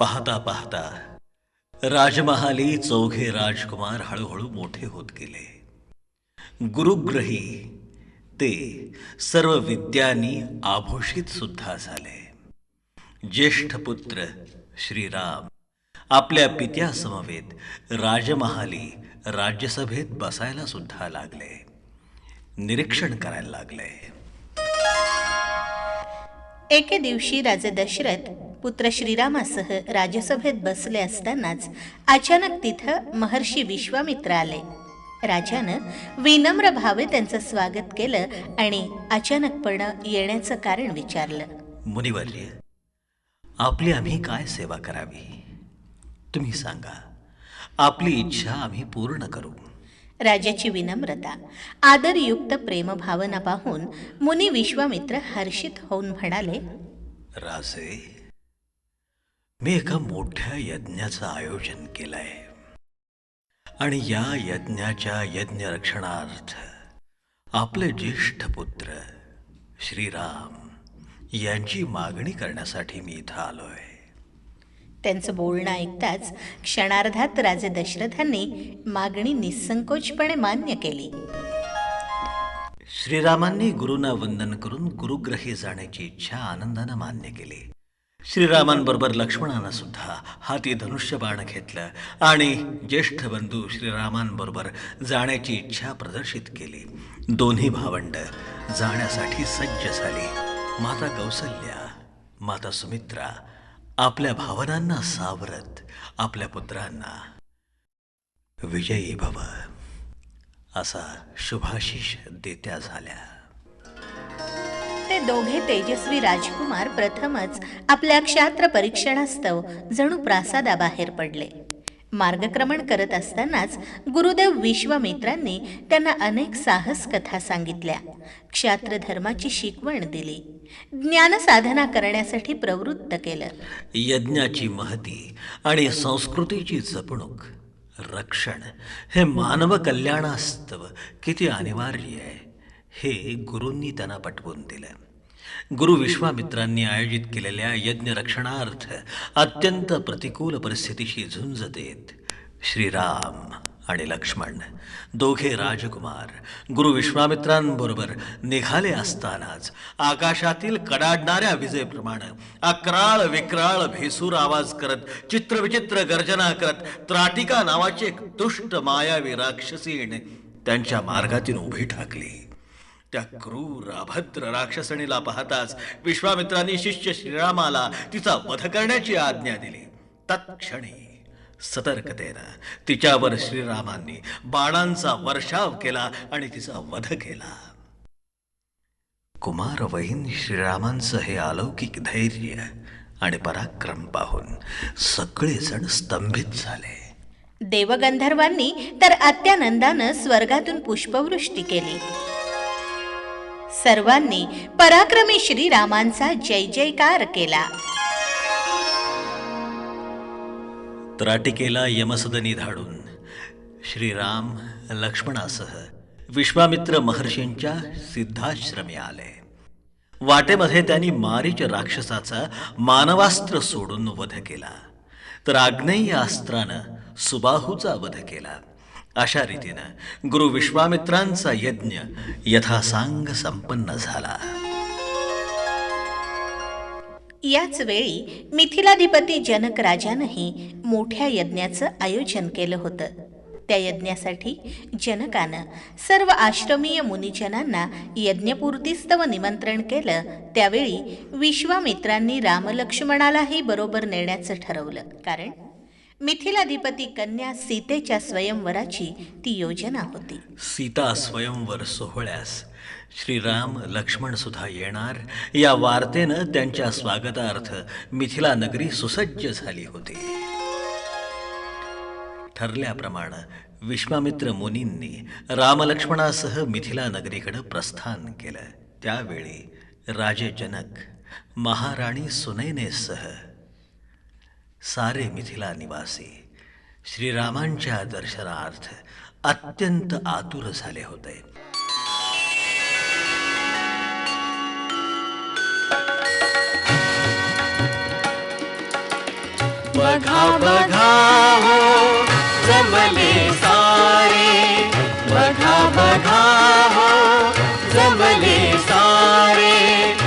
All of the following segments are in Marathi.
पाहता पाहता राजमहाली चौघे राजकुमार हळूहळू मोठे होत गेले. गुरुग्रही ते सर्व विद्यांनी आभूषित सुद्धा झाले. ज्येष्ठ पुत्र श्रीराम आपल्या पित्यासमवेत राजमहाली राज्यसभेत बसायला सुद्धा लागले. निरीक्षण करायला लागले. एके दिवशी राजा दशरथ पुत्र श्रीरामासह राजसभेत बसले असतानाच अचानक तिथं महर्षी विश्वामित्र आले. राजानं विनम्र भावे त्यांचं स्वागत केलं आणि अचानकपणं येण्याचं कारण विचारलं. मुनिवर्य आपली आम्ही काय सेवा करावी? तुम्ही सांगा आपली इच्छा आम्ही पूर्ण करू. राजाची विनम्रता आदरयुक्त प्रेमभावना पाहून मुनी विश्वामित्र हर्षित होऊन म्हणाले राजे मी एका मोठ्या यज्ञाचं आयोजन केलंय. आणि या यज्ञाच्या यज्ञ रक्षणार्थ आपले ज्येष्ठ पुत्र श्रीराम यांची मागणी करण्यासाठी मी इथं आलोय. त्यांचं बोलणं ऐकताच क्षणार्धात राजे दशरथांनी मागणी निसंकोचपणे मान्य केली. श्रीरामांनी गुरुंना वंदन करून गुरुग्रही जाण्याची इच्छा आनंदानं मान्य केली. श्रीरामांबरोबर लक्ष्मणानं सुद्धा हाती धनुष्यबाण घेतलं आणि ज्येष्ठ बंधू श्रीरामांबरोबर जाण्याची इच्छा प्रदर्शित केली. दोन्ही भावंड जाण्यासाठी सज्ज झाली. माता कौसल्या माता सुमित्रा आपल्या भावनांना सावरत आपल्या पुत्रांना विजयी भव. असा शुभाशिष देत्या झाल्या. दोघे तेजस्वी राजकुमार प्रथमच आपल्या क्षात्र परीक्षणास्तव जणू प्रासादाबाहेर पडले. मार्गक्रमण करत असतानाच गुरुदेव विश्वामित्रांनी त्यांना अनेक साहस कथा सांगितल्या. क्षात्र धर्माची शिकवण दिली. ज्ञान साधना करण्यासाठी प्रवृत्त केलं. यज्ञाची महती आणि संस्कृतीची जपणूक रक्षण हे मानव कल्याणास्तव किती अनिवार्य आहे हे गुरूंनी त्यांना पटवून दिलं. गुरु विश्वामित्रांनी आयोजित केलेल्या यज्ञ रक्षणार्थ अत्यंत प्रतिकूल परिस्थितीशी झुंज देत श्रीराम आणि लक्ष्मण दोघे राजकुमार गुरु विश्वामित्रांबरोबर निघाले असतानाच आकाशातील कडाडणाऱ्या विजेप्रमाणे अक्राळ विक्राळ भेसूर आवाज करत चित्रविचित्र गर्जना करत त्राटिका नावाची एक दुष्ट मायावी राक्षसीण त्यांच्या मार्गातून उभी ठाकली. त्या क्रूर अभद्र राक्षसणीला पाहताच विश्वामित्रांनी शिष्य श्रीरामाला तिचा वध करण्याची आज्ञा दिली. तत्क्षणी सतर्कतेनं तिच्यावर श्रीरामांनी बाणांचा वर्षाव केला आणि तिचा वध केला. कुमार वहीन श्रीरामांचं हे अलौकिक धैर्य आणि पराक्रम पाहून सगळेजण स्तंभित झाले. देवगंधर्वांनी तर अत्यानंदानं स्वर्गातून पुष्पवृष्टी केली. सर्वांनी पराक्रमी श्रीरामांचा जय जयकार केला. त्राटिकेला यमसदनी धाडून श्रीराम लक्ष्मणासह विश्वामित्र महर्षींच्या सिद्धाश्रमी आले. वाटेमध्ये त्यांनी मारीच राक्षसाचा मानवास्त्र सोडून वध केला. तर आग्नेय अस्त्रानं सुबाहूचा वध केला. अशा रीतीनं गुरु विश्वामित्रांचा यज्ञ यथासांग संपन्न झाला. याच वेळी मिथिलाधिपती जनक राजानंही मोठ्या यज्ञाचं आयोजन केलं होतं. त्या यज्ञासाठी जनकानं सर्व आश्रमीय मुनिजनांना यज्ञपूर्तीस्तव निमंत्रण केलं. त्यावेळी विश्वामित्रांनी रामलक्ष्मणालाही बरोबर नेण्याचं ठरवलं. कारण मिथिलाधिपती कन्या सीतेच्या स्वयंवराची ती योजना होती. सीता स्वयंवर सोहळ्यास श्रीराम लक्ष्मण सुद्धा येणार. या वार्तेनं त्यांच्या स्वागतार्थ मिथिला नगरी सुसज्ज झाली होती. ठरल्याप्रमाणे विश्वामित्र मुनींनी रामलक्ष्मणासह मिथिला नगरीकडे प्रस्थान केलं. त्यावेळी राजे जनक महाराणी सुनैनेसह सारे मिथिला निवासी श्रीरामांच्या दर्शनार्थ अत्यंत आतुर झाले होते. बघा बघा हो जमले सारे. बघा बघा हो जमले सारे.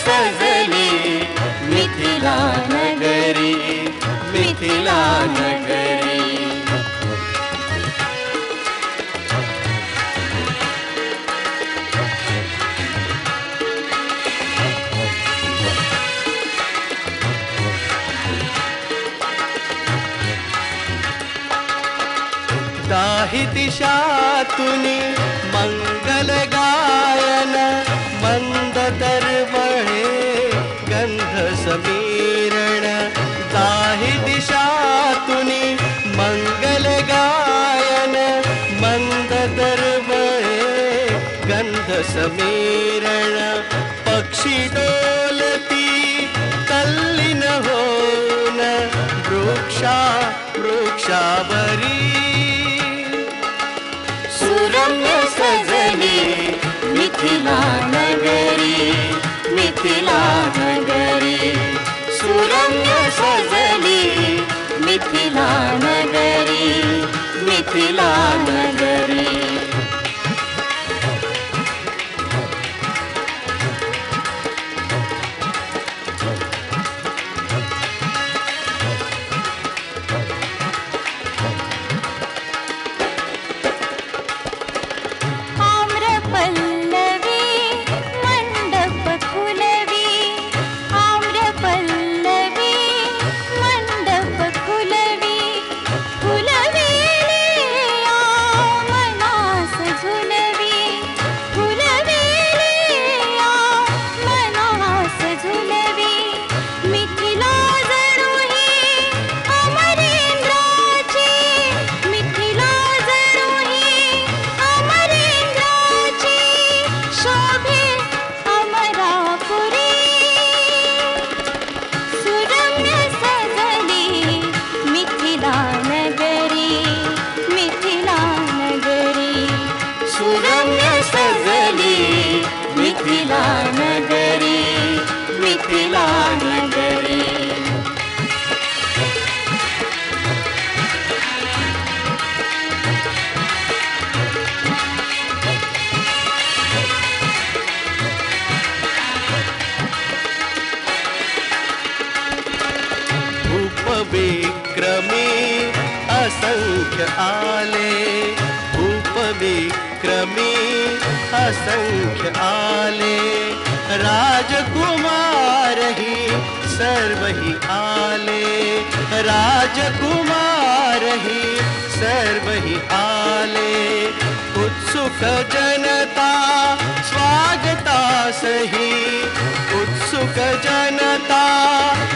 सजली मिथिला नगरी मिथिला नगरी। दाही दिशातून मंगल गायन मंद दरवळे गंध समीरण दाही दिशातून मंगल गायन मंद दरवळे गंध समीरण पक्षी डोलती तल्लीन होन वृक्षा वृक्षावरी. सुरम्य सजली मिथिला नगरी मिथिला नगरी सुरम्य सजली मिथिला नगरी मिथिला सुरम्य सजली मिथिला नगरी मिथिला नगरी. उपविक्रमी असंख्य आले उपविक्रमी असंख्य आले, राजकुमार ही सर्व ही आले। राजकुमार ही सर्व ही आले। उत्सुक जनता स्वागतासही उत्सुक जनता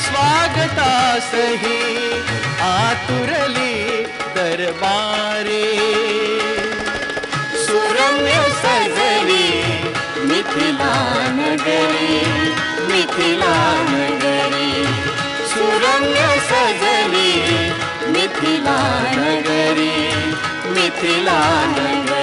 स्वागतासही आतुरली दरबारे। सजली मिथिला नगरी मिथिला नगरी सुरम्य सजली मिथिला नगरी मिथिला नगरी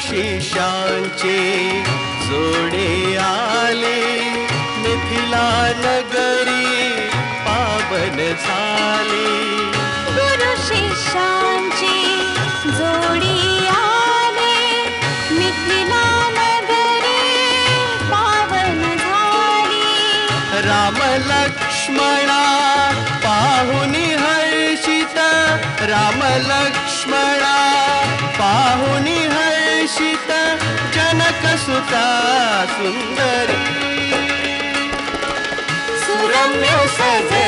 शिष्यांचे जोडे आले. मिथिला नगरी पावन झाली. गुरु शिष्यांची जोडी आले. मिथिला नगरी पावन झाली. राम लक्ष्मणा पाहुनी हर्षित. राम लक्ष्मणा पाहुनी जनक सुंदरी. सुरम्य सजली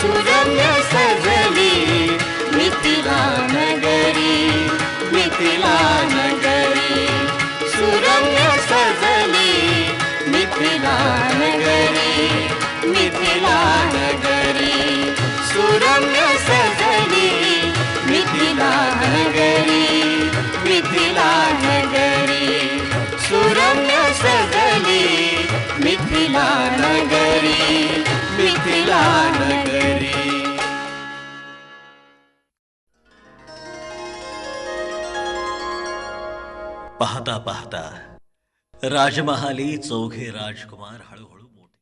सुरम्य सजली मिथिलानगरी मिथिलानगरी। सुरम्य सजनी मिथी मिथानगरी सुरङ्गी मिथी मिथानगरि मिथिला पाहता पाहता राजमहाली चौघे राजकुमार हळूहळू